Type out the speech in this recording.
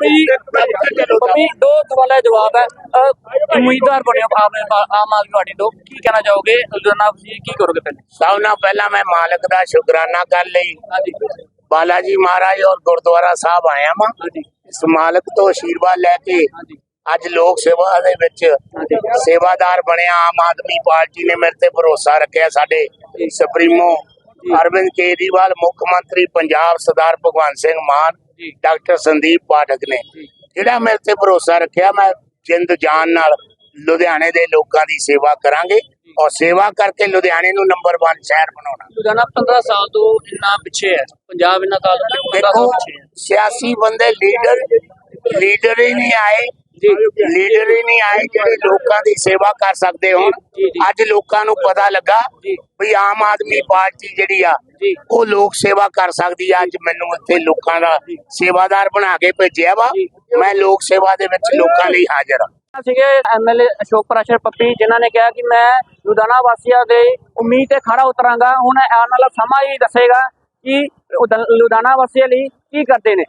ਪੱਪੀ ਦੋ ਸਵਾਲਾਂ ਦਾ ਜਵਾਬ ਹੈ। ਉਮੀਦਵਾਰ ਬਣੇ ਹੋ ਆਮ ਆਦਮੀ ਪਾਰਟੀ ਤੋਂ। ਕੀ ਕਹਿਣਾ ਚਾਹੋਗੇ? ਲੁਧਿਆਣਾ ਤੁਸੀਂ ਕੀ ਕਰੋਗੇ ਪਹਿਲੇ? ਸਭ ਨਾਲ ਪਹਿਲਾਂ ਮੈਂ ਮਾਲਕ ਦਾ ਸ਼ੁਕਰਾਨਾ ਕਰ ਲਈ। ਬਾਲਾ ਜੀ ਮਹਾਰਾਜ ਔਰ ਗੁਰਦੁਆਰਾ ਸਾਹਿਬ ਆਇਆ ਹਾਂਜੀ। ਇਸ ਮਾਲਕ ਤੋਂ ਆਸ਼ੀਰਵਾਦ ਲੈ ਕੇ ਅੱਜ ਲੋਕ ਸੇਵਾ ਦੇ ਵਿੱਚ ਸੇਵਾਦਾਰ ਬਣਿਆ। ਆਮ ਆਦਮੀ ਪਾਰਟੀ ਨੇ ਮੇਰੇ ਤੇ ਭਰੋਸਾ ਰੱਖਿਆ। ਸਾਡੇ ਸੁਪਰੀਮੋ ਅਰਵਿੰਦ ਕੇਜਰੀਵਾਲ ਮੁੱਖ ਮੰਤਰੀ ਪੰਜਾਬ ਸਰਦਾਰ ਭਗਵੰਤ ਸਿੰਘ ਮਾਨ। ਡਾਕਟਰ ਸੰਦੀਪ ਪਾਠਕ ਨੇ। ਜਿਹੜਾ ਮੇਰੇ ਤੇ ਭਰੋਸਾ ਰੱਖਿਆ ਮੈਂ ਜਿੰਦ ਜਾਨ ਨਾਲ ਲੁਧਿਆਣੇ ਦੇ ਲੋਕਾਂ ਦੀ ਸੇਵਾ ਕਰਾਂਗੇ ਔਰ ਸੇਵਾ ਕਰਕੇ ਲੁਧਿਆਣੇ ਨੂੰ ਨੰਬਰ 1 ਸ਼ਹਿਰ ਬਣਾਉਣਾ ਲੁਧਿਆਣਾ 15 ਸਾਲ ਤੋਂ ਇੰਨਾ ਪਿੱਛੇ ਹੈ ਪੰਜਾਬ ਇੰਨਾ ਕਾਲ ਤੋਂ 15 ਸਾਲ ਦੇਖੋ ਪਿੱਛੇ ਹੈ ਸਿਆਸੀ ਬੰਦੇ ਲੀਡਰ ਲੀਡਰ ਹੀ ਨਹੀਂ ਆਏ। ਲੀਡਰ ਹੀ ਨਹੀਂ ਆਏ ਜਿਹੜੇ ਲੋਕਾਂ ਦੀ ਸੇਵਾ ਕਰ ਸਕਦੇ ਹੋਣ। ਅੱਜ ਲੋਕਾਂ ਨੂੰ ਪਤਾ ਲੱਗਾ। ਵੀ ਆਮ ਆਦਮੀ ਪਾਰਟੀ ਜਿਹੜੀ ਆ ਉਹ ਲੋਕ ਸੇਵਾ ਕਰ ਸਕਦੀ ਆ। ਅੱਜ ਮੈਨੂੰ ਇੱਥੇ ਲੋਕਾਂ ਦਾ ਸੇਵਾਦਾਰ ਬਣਾ ਕੇ ਭੇਜਿਆ ਵਾ। ਮੈਂ ਲੋਕ ਸੇਵਾ ਦੇ ਵਿੱਚ ਲੋਕਾਂ ਲਈ ਹਾਜ਼ਰ ਆ। ਸੀਗੇ ਐਮਐਲਏ ਅਸ਼ੋਕ ਪ੍ਰਸ਼ਰ ਪੱਪੀ ਜਿਨ੍ਹਾਂ ਨੇ ਕਿਹਾ ਕਿ ਮੈਂ ਲੁਧਿਆਣਾ ਵਾਸੀਆਂ ਦੇ ਉਮੀਦ ਤੇ ਖਰਾ ਉਤਰਾਂਗਾ। ਹੁਣ ਆਉਣ ਵਾਲਾ ਸਮਾਂ ਹੀ ਦੱਸੇਗਾ ਕਿ ਲੁਧਿਆਣਾ ਵਾਸੀਆਂ ਲਈ ਕੀ ਕਰਦੇ ਨੇ।